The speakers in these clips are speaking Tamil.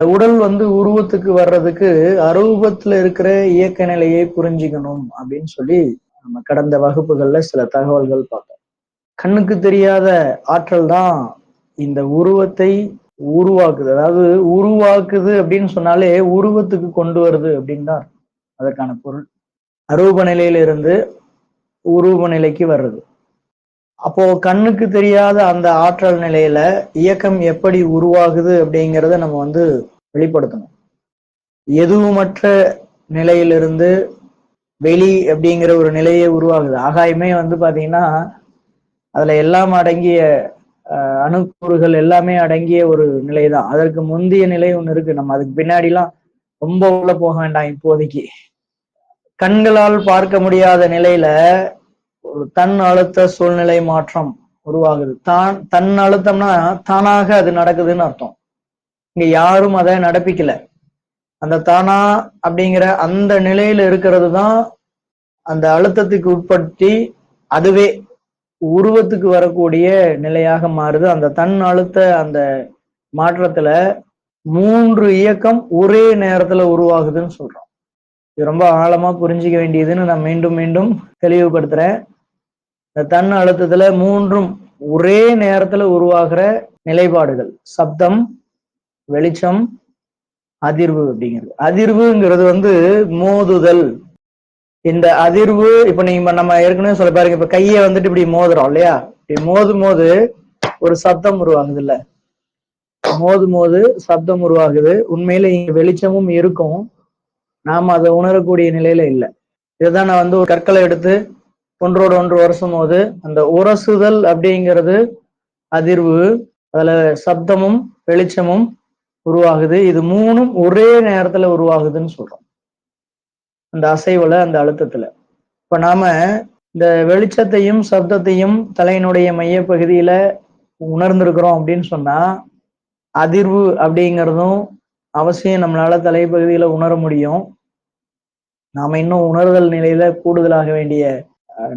உடல் வந்து உருவத்துக்கு வர்றதுக்கு அரூபத்துல இருக்கிற இயக்க நிலையை புரிஞ்சுக்கணும் அப்படின்னு சொல்லி நம்ம கடந்த வகுப்புகள்ல சில தகவல்கள் பார்த்தோம். கண்ணுக்கு தெரியாத ஆற்றல் தான் இந்த உருவத்தை உருவாக்குது. அதாவது உருவாக்குது அப்படின்னு சொன்னாலே உருவத்துக்கு கொண்டு வருது அப்படின்னு தான் அதற்கான பொருள். அரூப நிலையில இருந்து உருவ நிலைக்கு வர்றது. அப்போ கண்ணுக்கு தெரியாத அந்த ஆற்றல் நிலையில இயக்கம் எப்படி உருவாகுது அப்படிங்கிறத நம்ம வந்து வெளிப்படுத்தணும். எதுவுமற்ற நிலையிலிருந்து வெளி அப்படிங்கிற ஒரு நிலையே உருவாகுது. ஆகாயமே வந்து பாத்தீங்கன்னா அதுல எல்லாம் அடங்கிய அணுக்கூறுகள் எல்லாமே அடங்கிய ஒரு நிலை தான் அதற்கு முந்தைய நிலை ஒண்ணு இருக்கு. நம்ம அதுக்கு பின்னாடிலாம் ரொம்ப உள்ள போக வேண்டாம் இப்போதைக்கு. கண்களால் பார்க்க முடியாத நிலையில ஒரு தன் அழுத்த சூழ்நிலை மாற்றம் உருவாகுது. தான் தன் அழுத்தம்னா தானாக அது நடக்குதுன்னு அர்த்தம். இங்க யாரும் அதை நடப்பிக்கல. அந்த தானா அப்படிங்கிற அந்த நிலையில இருக்கிறது தான் அந்த அழுத்தத்துக்கு உட்படுத்தி அதுவே உருவத்துக்கு வரக்கூடிய நிலையாக மாறுது. அந்த தன் அழுத்த அந்த மாற்றத்துல மூன்று இயக்கம் ஒரே நேரத்துல உருவாகுதுன்னு சொல்றோம். இது ரொம்ப ஆழமா புரிஞ்சிக்க வேண்டியதுன்னு நான் மீண்டும் மீண்டும் தெளிவுபடுத்துறேன். இந்த தன் அழுத்தத்துல மூன்றும் ஒரே நேரத்துல உருவாகிற நிலைப்பாடுகள். சப்தம் வெளிச்சம் அதிர்வு அப்படிங்கிறது. அதிர்வுங்கிறது வந்து மோதுதல். இந்த அதிர்வு இப்ப நீங்க நம்ம ஏற்கனவே சொல்ல பாருங்க இப்ப கையை வந்துட்டு இப்படி மோதுறோம் இல்லையா? இப்படி மோதும் போது ஒரு சப்தம் உருவாகுது இல்ல? மோதும் போது சப்தம் உருவாகுது. உண்மையில இங்க வெளிச்சமும் இருக்கும். நாம அதை உணரக்கூடிய நிலையில இல்லை. இதுதான் நான் வந்து ஒரு கற்களை எடுத்து ஒன்றோடு ஒன்று உரசும் போது அந்த உரசுதல் அப்படிங்கிறது அதிர்வு அதுல சப்தமும் வெளிச்சமும் உருவாகுது. இது மூணும் ஒரே நேரத்துல உருவாகுதுன்னு சொல்றோம். அந்த அசைவுல அந்த அழுத்தத்துல. இப்ப நாம இந்த வெளிச்சத்தையும் சப்தத்தையும் தலையினுடைய மையப்பகுதியில உணர்ந்திருக்கிறோம் அப்படின்னு சொன்னா அதிர்வு அப்படிங்கிறதும் அவசியம் நம்மளால தலைப்பகுதியில உணர முடியும். நாம இன்னும் உணர்தல் நிலையில கூடுதலாக வேண்டிய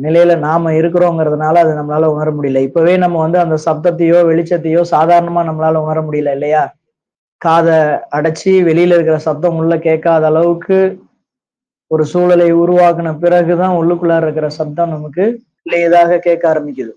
நிலையில நாம இருக்கிறோங்கிறதுனால அது நம்மளால உணர முடியல. இப்பவே நம்ம வந்து அந்த சப்தத்தையோ வெளிச்சத்தையோ சாதாரணமா நம்மளால உணர முடியல இல்லையா? காதை அடைச்சி வெளியில இருக்கிற சத்தம் உள்ள கேட்காத அளவுக்கு ஒரு சூழலை உருவாக்குன பிறகுதான் உள்ளுக்குள்ளார இருக்கிற சப்தம் நமக்கு இளையதாக கேட்க ஆரம்பிக்குது.